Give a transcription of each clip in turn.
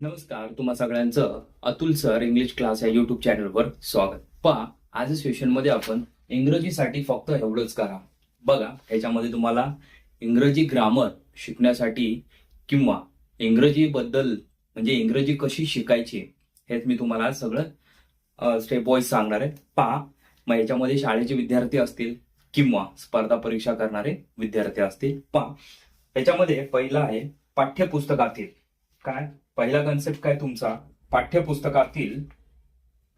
नमस्कार तुम्हा सगळ्यांचं अतुल सर इंग्लिश क्लास या युट्यूब चॅनलवर स्वागत. पहा आज सेशनमध्ये आपण इंग्रजीसाठी फक्त एवढंच करा. बघा ह्याच्यामध्ये तुम्हाला इंग्रजी ग्रामर शिकण्यासाठी किंवा इंग्रजी बद्दल म्हणजे इंग्रजी कशी शिकायची हेच मी तुम्हाला सगळं स्टेप वाईज सांगणार आहे. पहा मग याच्यामध्ये शाळेचे विद्यार्थी असतील किंवा स्पर्धा परीक्षा करणारे विद्यार्थी असतील. पहा याच्यामध्ये पहिलं आहे पाठ्यपुस्तकातील. काय? पहिला कन्सेप्ट काय तुमचा? पाठ्यपुस्तकातील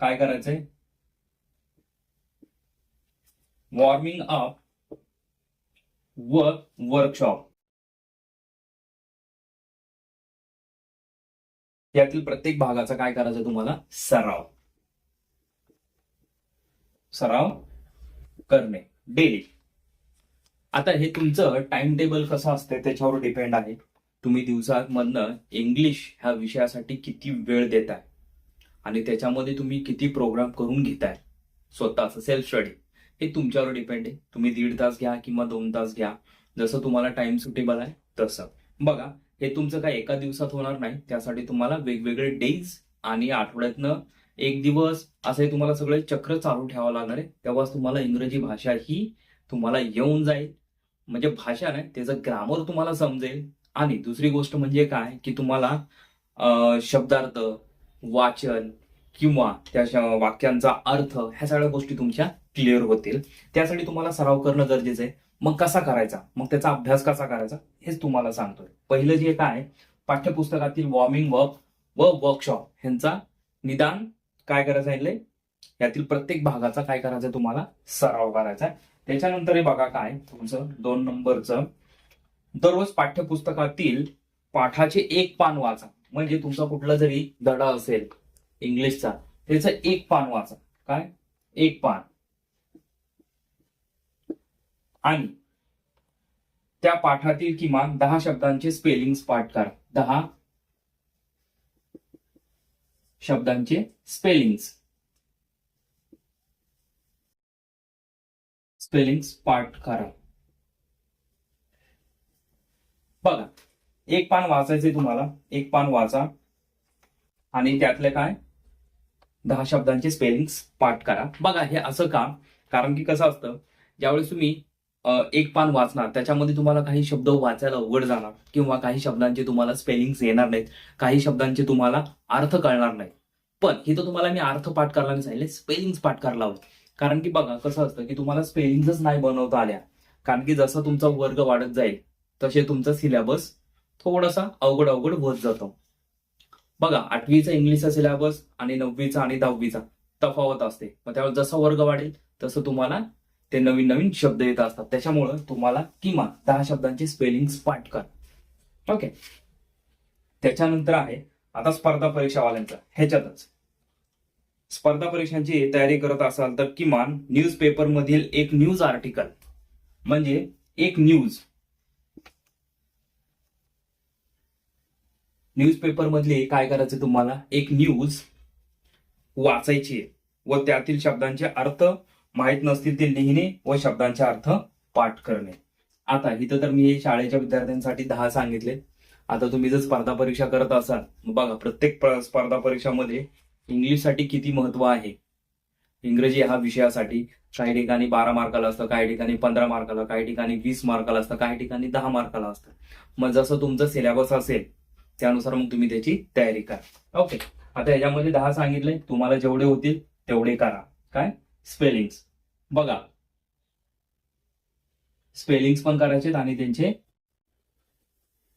काय करायचंय? वॉर्मिंग अप व वर्कशॉप यातील प्रत्येक भागाचा काय करायचं तुम्हाला? सराव. सराव करणे. डेली आता हे तुमचं टाइम टेबल कसं असते त्याच्यावर डिपेंड आहे. तुम्ही दिवसामधनं इंग्लिश ह्या विषयासाठी किती वेळ देताय? आणि त्याच्यामध्ये तुम्ही किती प्रोग्राम करून घेताय? स्वतःचं सेल्फ स्टडी हे तुमच्यावर डिपेंड आहे. तुम्ही दीड तास घ्या किंवा दोन तास घ्या. जसं तुम्हाला टाइम सुटेबल आहे तसं. बघा हे तुमचं काय एका दिवसात होणार नाही. त्यासाठी तुम्हाला वेगवेगळे डेज आणि आठवड्यातनं एक दिवस असे तुम्हाला सगळे चक्र चालू ठेवावं लागणार आहे. तेव्हाच तुम्हाला इंग्रजी भाषा ही तुम्हाला येऊन जाईल. म्हणजे भाषा नाही त्याचं ग्रामर तुम्हाला समजेल. आणि दुसरी गोष्ट म्हणजे काय की तुम्हाला शब्दार्थ वाचन किंवा त्या वाक्यांचा अर्थ ह्या सगळ्या गोष्टी तुमच्या क्लिअर होतील. त्यासाठी तुम्हाला सराव करणं गरजेचं आहे. मग कसा करायचा? मग त्याचा अभ्यास कसा करायचा? हेच तुम्हाला सांगतोय. पहिलं जे काय पाठ्यपुस्तकातील वॉर्मिंग वर्क व वर्कशॉप ह्यांचा निदान काय करायचं आहे यातील प्रत्येक भागाचा काय करायचा तुम्हाला सराव करायचा आहे त्याच्यानंतर हे बघा काय तुमचं दोन नंबरचं दररोज पाठ्यपुस्तकातील पाठाचे एक पान वाचा. म्हणजे तुमचा कुठला जरी धडा असेल इंग्लिशचा त्याचं एक पान वाचा. काय? एक पान. आणि त्या पाठातील किमान दहा शब्दांचे स्पेलिंग पाठ करा. दहा शब्दांचे स्पेलिंग्स स्पेलिंग्स पाठ करा. बघा एक पान वाचायचे तुम्हाला एक पान वाचा. आणि त्यातले काय? दहा शब्दांचे स्पेलिंग्स पाठ करा. बघा हे असं का? कारण की कसं असतं ज्यावेळेस तुम्ही एक पान वाचणार त्याच्यामध्ये तुम्हाला काही शब्द वाचायला अवघड जाणार किंवा काही शब्दांचे तुम्हाला स्पेलिंग्स येणार नाहीत काही शब्दांचे तुम्हाला अर्थ कळणार नाही पण हे तर तुम्हाला मी अर्थ पाठ करायला नाही सांगितले स्पेलिंग्स पाठ करायला हवं कारण की बघा कसं असतं की तुम्हाला स्पेलिंग्सच नाही बनवता आल्या. कारण की जसं तुमचा वर्ग वाढत जाईल तसे तुमचा सिलेबस थोडासा अवघड अवघड होत जातो. बघा आठवीचा इंग्लिशचा सिलेबस आणि नववीचा आणि दहावीचा तफावत असते. मग त्यावेळेस जसा वर्ग वाढेल तसं तुम्हाला ते नवीन नवीन शब्द येत असतात. त्याच्यामुळं तुम्हाला किमान दहा शब्दांची स्पेलिंग पाठ कर. ओके त्याच्यानंतर आहे आता स्पर्धा परीक्षावाल्यांचा. ह्याच्यातच. स्पर्धा परीक्षांची तयारी करत असाल तर किमान न्यूज पेपर मधील एक न्यूज आर्टिकल म्हणजे एक न्यूज न्यूजपेपर मधले काय करायचं तुम्हाला? एक न्यूज वाचायची आहे. व त्यातील शब्दांचे अर्थ माहीत नसतील ते लिहिणे व शब्दांचे अर्थ पाठ करणे. आता इथं तर मी शाळेच्या विद्यार्थ्यांसाठी दहा सांगितले. आता तुम्ही जर स्पर्धा परीक्षा करत असाल बघा प्रत्येक स्पर्धा परीक्षामध्ये इंग्लिशसाठी किती महत्त्व आहे? इंग्रजी हा विषयासाठी काही ठिकाणी बारा मार्काला असतं काही ठिकाणी पंधरा मार्काला काही ठिकाणी वीस मार्काला असतं काही ठिकाणी दहा मार्काला असतं. मग जसं तुमचं सिलेबस असेल त्यानुसार मग तुम्ही त्याची तयारी करा. ओके आता याच्यामध्ये दहा सांगितले. तुम्हाला जेवढे होतील तेवढे करा. काय? स्पेलिंग्स बघा. स्पेलिंग्स पण करायचे आणि त्यांचे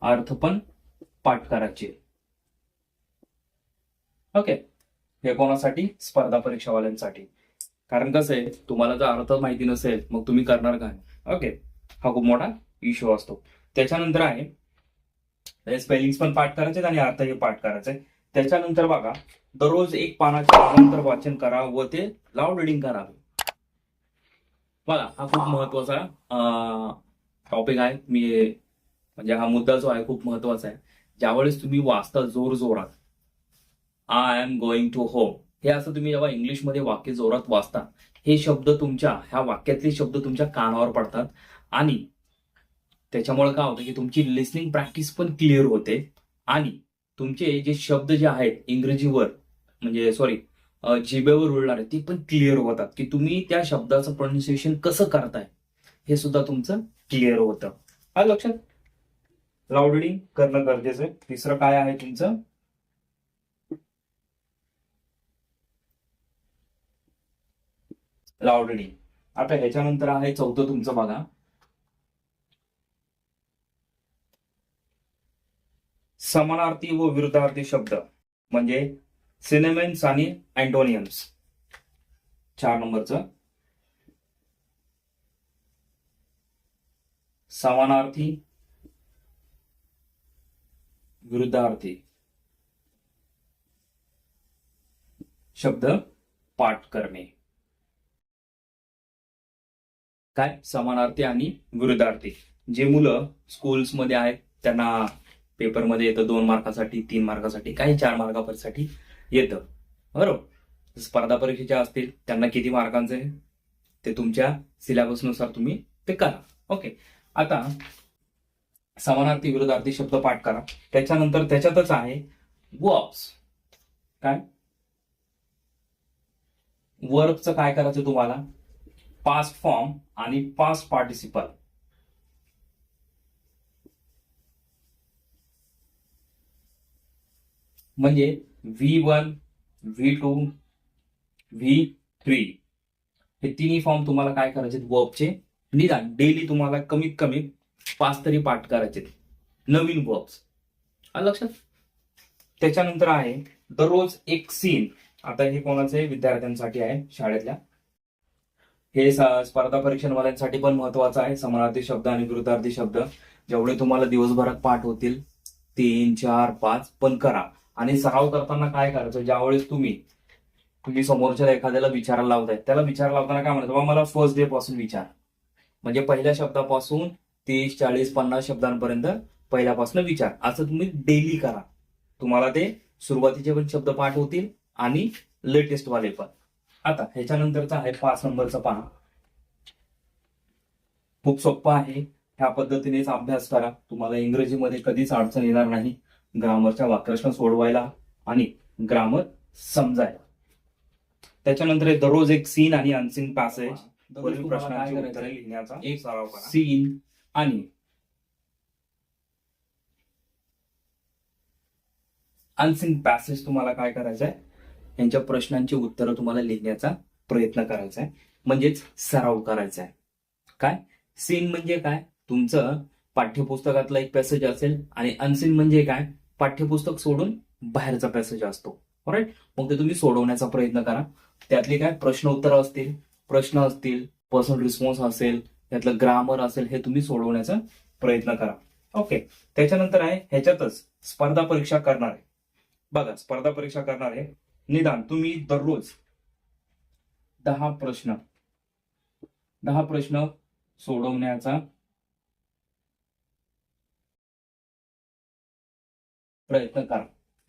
अर्थ पण पाठ करायचे ओके हे कोणासाठी? स्पर्धा परीक्षावाल्यांसाठी. कारण कसं आहे? तुम्हाला जर अर्थ माहिती नसेल मग तुम्ही करणार काय? ओके हा खूप मोठा इश्यू असतो. त्याच्यानंतर आहे म्हणजे स्पेलिंग्स पण पाठ करायचे आणि अर्थही पाठ करायचे त्याच्यानंतर बघा दररोज एक पानाचे अवांतर वाचन करा व ते लाऊड रिडिंग करावे. बघा हा खूप महत्त्वाचा टॉपिक आहे. मी म्हणजे हा मुद्दा जो आहे खूप महत्त्वाचा आहे. ज्यावेळेस तुम्ही वाचता जोर जोरात I am going to home हे असं तुम्ही जेव्हा इंग्लिशमध्ये वाक्य जोरात वाचता हे शब्द तुमच्या ह्या वाक्यातले शब्द तुमच्या कानावर पडतात. आणि त्याच्यामुळे काय होतं की तुमची लिसनिंग प्रॅक्टिस पण क्लिअर होते. आणि तुमचे जे शब्द जे आहेत इंग्रजीवर म्हणजे सॉरी जिबेवर उरणार ते पण क्लिअर होतात की तुम्ही त्या शब्दाचं प्रोनाऊन्सिएशन कसं करताय हे सुद्धा तुमचं क्लिअर होतं. हा लक्षात? लाऊड रिडिंग करणं गरजेचं आहे. तिसरं काय आहे तुमचं? लाऊड रिडिंग आता ह्याच्यानंतर आहे चौथं तुमचं बघा. समानार्थी व विरुद्धार्थी शब्द म्हणजे सिनेमेन्स आणि अँटोनियम्स चार नंबरचं. समानार्थी विरुद्धार्थी. शब्द पाठ करणे. काय? समानार्थी आणि विरुद्धार्थी. जे मुलं स्कूल्समध्ये आहेत त्यांना पेपरमध्ये येतं दोन मार्कासाठी तीन मार्कासाठी काही चार मार्कासाठी येतं. बरोबर? स्पर्धा परीक्षेच्या असतील त्यांना किती मार्कांचे आहे ते तुमच्या सिलेबसनुसार तुम्ही ते करा. ओके. आता समानार्थी विरोधार्थी शब्द पाठ करा. त्याच्यानंतर त्याच्यातच आहे वर्ब्स काय? वर्बचं काय करायचं तुम्हाला? पास्ट फॉर्म आणि पास्ट पार्टिसिपल म्हणजे V one V two V three हे तिन्ही फॉर्म तुम्हाला काय करायचे वर्बचे निदान डेली तुम्हाला कमीत कमी पाच तरी पाठ करायचे नवीन वर्ब्स लक्षात? त्याच्यानंतर आहे दररोज एक सीन आता हे कोणाचे? विद्यार्थ्यांसाठी आहे शाळेतल्या. हे स्पर्धा परीक्षांवाल्यांसाठी पण महत्वाचं आहे. समानार्थी शब्द आणि विरुद्धार्थी शब्द. जेवढे तुम्हाला दिवसभरात पाठ होतील तीन चार पाच पण करा. आणि सराव करताना काय करायचं? ज्यावेळेस तुम्ही तुम्ही समोरच्या एखाद्याला विचारायला लावताय त्याला विचारायला लावताना काय म्हणायचं? बाबा मला फर्स्ट डे पासून विचार. म्हणजे पहिल्या शब्दापासून तीस चाळीस पन्नास शब्दांपर्यंत पहिल्यापासून विचार. असं तुम्ही डेली करा. तुम्हाला ते सुरुवातीचे पण शब्द पाठ होतील आणि लेटेस्ट वाले पण. आता ह्याच्यानंतरचा आहे पाच नंबरचा पहा खूप सोपं आहे. ह्या पद्धतीनेच अभ्यास करा. तुम्हाला इंग्रजीमध्ये कधीच अडचण येणार नाही. ग्रामरच्या वाक्यरचना सोडवायला आणि ग्रामर समजायला. त्याच्यानंतर दररोज एक सीन आणि अनसीन पॅसेज वरील प्रश्नांची उत्तरे लिहिण्याचा एक सराव करा. सीन आणि अनसीन पॅसेज तुम्हाला काय करायचं आहे यांच्या प्रश्नांची उत्तरं तुम्हाला लिहिण्याचा प्रयत्न करायचा आहे म्हणजेच सराव करायचा आहे काय? सीन म्हणजे काय? तुमचं पाठ्यपुस्तकातला एक पॅसेज असेल आणि अनसीन म्हणजे काय? पाठ्यपुस्तक सोडून बाहेरचा पॅसेज असतो. राईट मग ते तुम्ही सोडवण्याचा प्रयत्न करा. त्यातले काय प्रश्न उत्तर असतील? प्रश्न असतील पर्सनल रिस्पॉन्स असेल त्यातलं ग्रामर असेल हे तुम्ही सोडवण्याचा प्रयत्न करा. ओके त्याच्यानंतर आहे ह्याच्यातच स्पर्धा परीक्षा करणार. आहे बघा स्पर्धा परीक्षा करणार आहे निदान तुम्ही दररोज दहा प्रश्न दहा प्रश्न सोडवण्याचा प्रयत्न करा.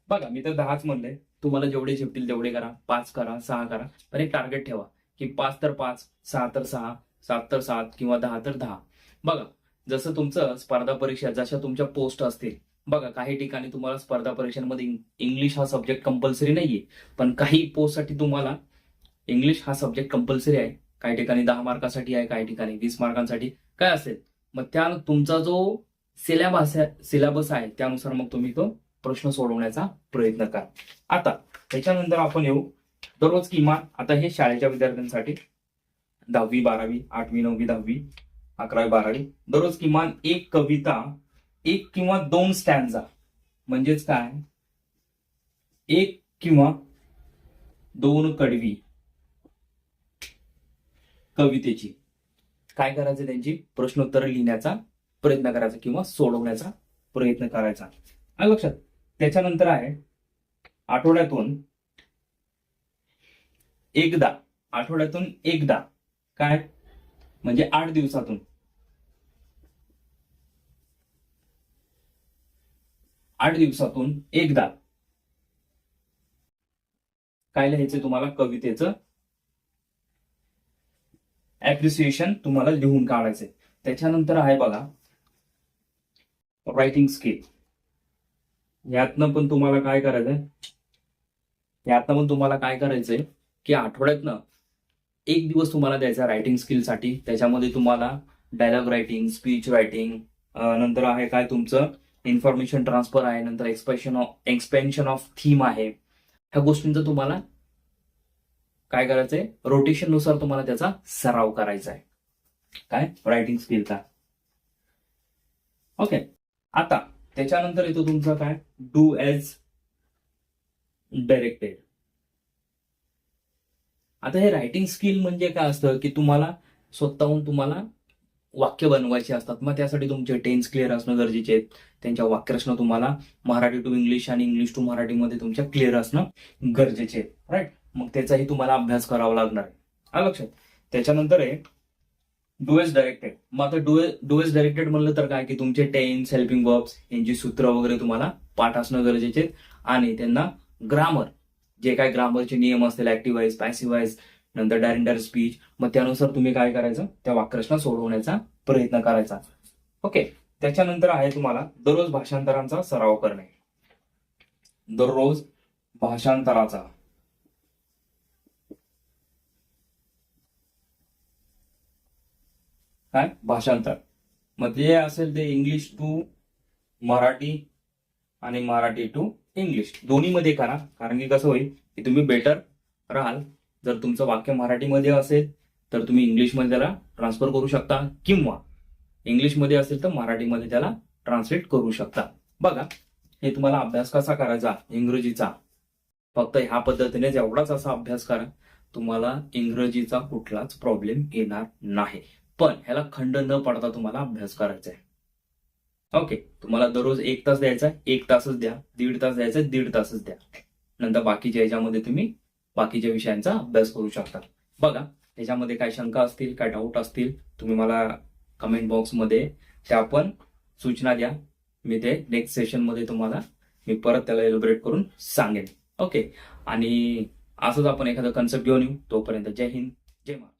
बघा मी तर दहाच म्हणले. तुम्हाला जेवढे झेपतील तेवढे करा. पाच करा सहा करा. पण एक टार्गेट ठेवा की पाच तर पाच सहा तर सहा सात तर सात किंवा दहा तर दहा. बघा जसं तुमचं स्पर्धा परीक्षा जशा तुमच्या पोस्ट असतील. बघा काही ठिकाणी तुम्हाला स्पर्धा परीक्षांमध्ये इंग्लिश हा सब्जेक्ट कंपल्सरी नाहीये. पण काही पोस्टसाठी तुम्हाला इंग्लिश हा सब्जेक्ट कंपल्सरी आहे. काही ठिकाणी दहा मार्कासाठी आहे काही ठिकाणी वीस मार्कांसाठी. काय असेल? मग त्या तुमचा जो सिलेबस आहे सिलेबस आहे त्यानुसार मग तुम्ही तो प्रश्न सोडवण्याचा प्रयत्न करा. आता त्याच्यानंतर आपण येऊ. दररोज किमान आता हे शाळेच्या विद्यार्थ्यांसाठी दहावी बारावी आठवी नववी दहावी अकरावी बारावी दररोज किमान एक कविता एक किंवा दोन स्टॅन्झा. म्हणजेच काय? एक किंवा दोन कडवी. कवितेची. काय करायचं त्यांची? प्रश्नोत्तर लिहिण्याचा प्रयत्न करायचा किंवा सोडवण्याचा प्रयत्न करायचा. लक्षात त्याच्यानंतर आहे आठवड्यातून एकदा आठवड्यातून एकदा. काय? म्हणजे आठ दिवसातून. आठ दिवसातून एकदा. काय लिहायचं तुम्हाला? कवितेचं ऍप्रिसिएशन तुम्हाला लिहून काढायचंय. त्याच्यानंतर आहे बघा रायटिंग स्किल यातनं पण तुम्हाला काय करायचंय? यातनं पण तुम्हाला काय करायचंय की आठवड्यातनं एक दिवस तुम्हाला द्यायचा रायटिंग स्किलसाठी त्याच्यामध्ये तुम्हाला डायलॉग रायटिंग स्पीच रायटिंग नंतर आहे काय तुमचं? इन्फॉर्मेशन ट्रान्सफर आहे नंतर expansion of expansion of theme आहे. ह्या गोष्टींचं तुम्हाला काय करायचंय? रोटेशननुसार तुम्हाला त्याचा सराव करायचा आहे. काय? रायटिंग स्किलचा ओके आता त्याच्यानंतर येतो तुमचा काय? डू एज डायरेक्टेड आता हे रायटिंग स्किल म्हणजे काय असतं? की तुम्हाला स्वतःहून तुम्हाला वाक्य बनवायचे असतात. मग त्यासाठी तुमचे टेन्स क्लिअर असणं गरजेचे आहेत. त्यांच्या वाक्यरचना तुम्हाला मराठी टू इंग्लिश आणि इंग्लिश टू मराठीमध्ये तुमच्या क्लिअर असणं गरजेचे आहे राईट मग त्याचाही तुम्हाला अभ्यास करावा लागणार आहे. लक्षात. त्याच्यानंतर आहे डुएस डायरेक्टेड मग आता डुए डुएस डायरेक्टेड म्हणलं तर काय की तुमचे टेन्स हेल्पिंग वर्ब्स यांची सूत्र वगैरे तुम्हाला पाठ असणं गरजेचे आहेत. आणि त्यांना ग्रामर जे काय ग्रामरचे नियम असतील ऍक्टिव्हाइज पॅसिव्हाइज नंतर डायरेक्टर स्पीच मग त्यानुसार तुम्ही काय करायचं? त्या वाक्यरचना सोडवण्याचा प्रयत्न करायचा. ओके त्याच्यानंतर आहे तुम्हाला दररोज भाषांतरांचा सराव करणे. दररोज भाषांतराचा. काय? भाषांतर. मग जे असेल ते इंग्लिश टू मराठी आणि मराठी टू इंग्लिश दोन्हीमध्ये करा कारण की कसं होईल की तुम्ही बेटर राहाल. जर तुमचं वाक्य मराठीमध्ये असेल तर तुम्ही इंग्लिशमध्ये त्याला ट्रान्सफर करू शकता किंवा इंग्लिशमध्ये असेल तर मराठीमध्ये त्याला ट्रान्सलेट करू शकता. बघा हे तुम्हाला अभ्यास कसा करायचा? इंग्रजीचा. फक्त ह्या पद्धतीने एवढाच असा अभ्यास करा. तुम्हाला इंग्रजीचा कुठलाच प्रॉब्लेम येणार नाही. पण ह्याला खंड न पडता तुम्हाला अभ्यास करायचा आहे. ओके तुम्हाला दररोज एक तास द्यायचा एक तासच द्या दीड तास द्यायचा दीड तासच द्या. नंतर बाकीच्या याच्यामध्ये तुम्ही बाकीच्या विषयांचा अभ्यास करू शकता. बघा त्याच्यामध्ये काय शंका असतील काय डाऊट असतील तुम्ही मला कमेंट बॉक्समध्ये त्या पण सूचना द्या. मी ते नेक्स्ट सेशनमध्ये तुम्हाला मी परत त्याला एलिब्रेट करून सांगेन. ओके आणि असंच आपण एखादा कन्सेप्ट घेऊन येऊ. तोपर्यंत जय हिंद जय महाराज